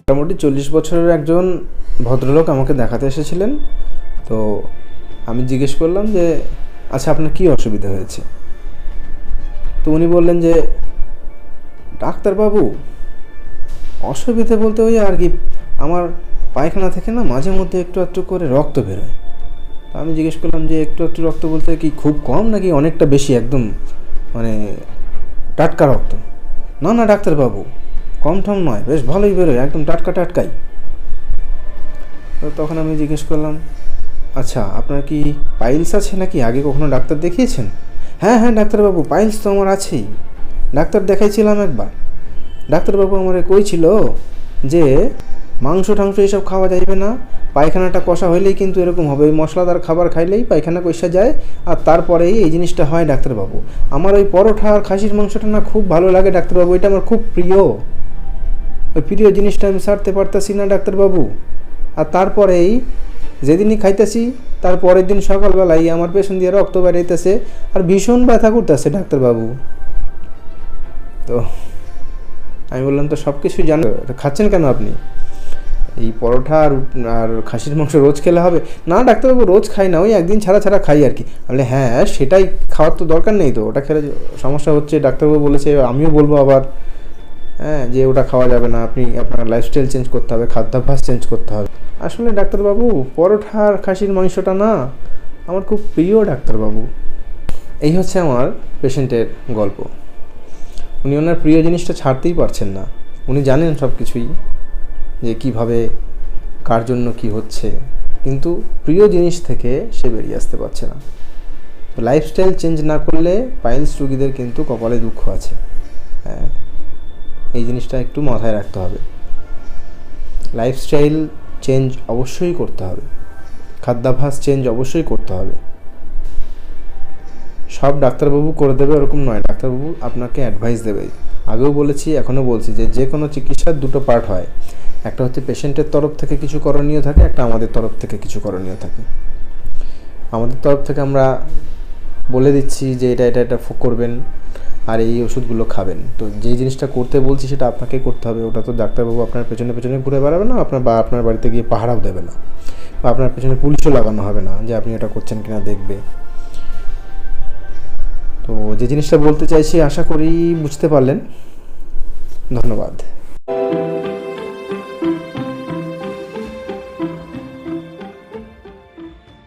মোটামুটি চল্লিশ বছরের একজন ভদ্রলোক আমাকে দেখাতে এসেছিলেন। তো আমি জিজ্ঞেস করলাম যে আচ্ছা আপনার কী অসুবিধা হয়েছে? তো উনি বললেন যে, ডাক্তারবাবু, অসুবিধে বলতে ওই আর কি, আমার পায়খানা থেকে না মাঝে মধ্যে একটু একটু করে রক্ত বেরোয়। তো আমি জিজ্ঞেস করলাম যে, একটু একটু রক্ত বলতে কি খুব কম নাকি অনেকটা বেশি একদম? মানে টাটকা রক্ত। না না, ডাক্তারবাবু, কম টম নয়, বেশ ভালোই বেরোয়, একদম টাটকা টাটকাই। তো তখন আমি জিজ্ঞেস করলাম আচ্ছা আপনার কি পাইলস আছে নাকি? আগে কখনো ডাক্তার দেখিয়েছেন? হ্যাঁ হ্যাঁ ডাক্তারবাবু, পাইলস তো আমার আছেই। ডাক্তার দেখাইছিলাম একবার। ডাক্তারবাবু আমার কইছিল যে মাংস টাংস এইসব খাওয়া যাইবে না। পায়খানাটা কষা হইলেই কিন্তু এরকম হবে। ওই মশলাদার খাবার খাইলেই পায়খানা কষা যায় আর তারপরেই এই জিনিসটা হয় ডাক্তারবাবু। আমার ওই পরোটা আর খাসির মাংসটা না খুব ভালো লাগে ডাক্তারবাবু। এটা আমার খুব প্রিয়। ওই প্রিয় জিনিসটা আমি ছাড়তে পারতাছি না ডাক্তারবাবু। আর তারপরেই যেদিনই খাইতেছি, তার পরের দিন সকালবেলায় আমার পেছন দিয়ে রক্ত বেরাইতেছে আর ভীষণ ব্যথা করতেছে ডাক্তারবাবু। তো আমি বললাম, তো সব কিছুই জানো খাচ্ছেন কেন আপনি? এই পরোটা আর আর খাসির মাংস রোজ খেলে হবে? না, ডাক্তারবাবু, রোজ খাই না, ওই একদিন ছাড়া ছাড়া খাই আর কি। বলে হ্যাঁ সেটাই খাওয়ার তো দরকার নেই তো, ওটা খেলে সমস্যা হচ্ছে, ডাক্তারবাবু বলেছে, আমিও বলব আবার। হ্যাঁ যে ওটা খাওয়া যাবে না, আপনি, আপনার লাইফস্টাইল চেঞ্জ করতে হবে, খাদ্যাভ্যাস চেঞ্জ করতে হবে। আসলে ডাক্তারবাবু, পরোটা আর খাসির মাংসটা না, আমার খুব প্রিয় ডাক্তারবাবু। এই হচ্ছে আমার পেশেন্টের গল্প। উনি ওনার প্রিয় জিনিসটা ছাড়তেই পারছেন না। উনি জানেন সব কিছুই যে কীভাবে, কার জন্য কি হচ্ছে। কিন্তু প্রিয় জিনিস থেকে সে বেরিয়ে আসতে পারছে না। তো লাইফস্টাইল চেঞ্জ না করলে পাইলস রুগীদের কিন্তু কপালে দুঃখ আছে। হ্যাঁ এই জিনিসটা একটু মাথায় রাখতে হবে। লাইফস্টাইল চেঞ্জ অবশ্যই করতে হবে। খাদ্যাভ্যাস চেঞ্জ অবশ্যই করতে হবে। সব ডাক্তারবাবু করে দেবে ওরকম নয়। ডাক্তারবাবু আপনাকে অ্যাডভাইস দেবে আগেও বলেছি, এখনও বলছি যে যে কোনো চিকিৎসার দুটো পার্ট হয়। একটা হচ্ছে পেশেন্টের তরফ থেকে কিছু করণীয় থাকে, একটা আমাদের তরফ থেকে কিছু করণীয় থাকে। আমাদের তরফ থেকে আমরা বলে দিচ্ছি যে এটা এটা এটা করবেন আর এই ওষুধগুলো খাবেন। তো যেই জিনিসটা করতে বলছি সেটা আপনাকে করতে হবে। ওটা তো ডাক্তারবাবু আপনার পেছনে পেছনে ঘুরে বেড়াবে না, আপনার বা আপনার বাড়িতে গিয়ে পাহারাও দেবে না। বা আপনার পেছনে পুলিশও লাগানো হবে না যে আপনি এটা করছেন কিনা দেখবে। তো যে জিনিসটা বলতে চাইছি, আশা করি বুঝতে পারলেন। ধন্যবাদ।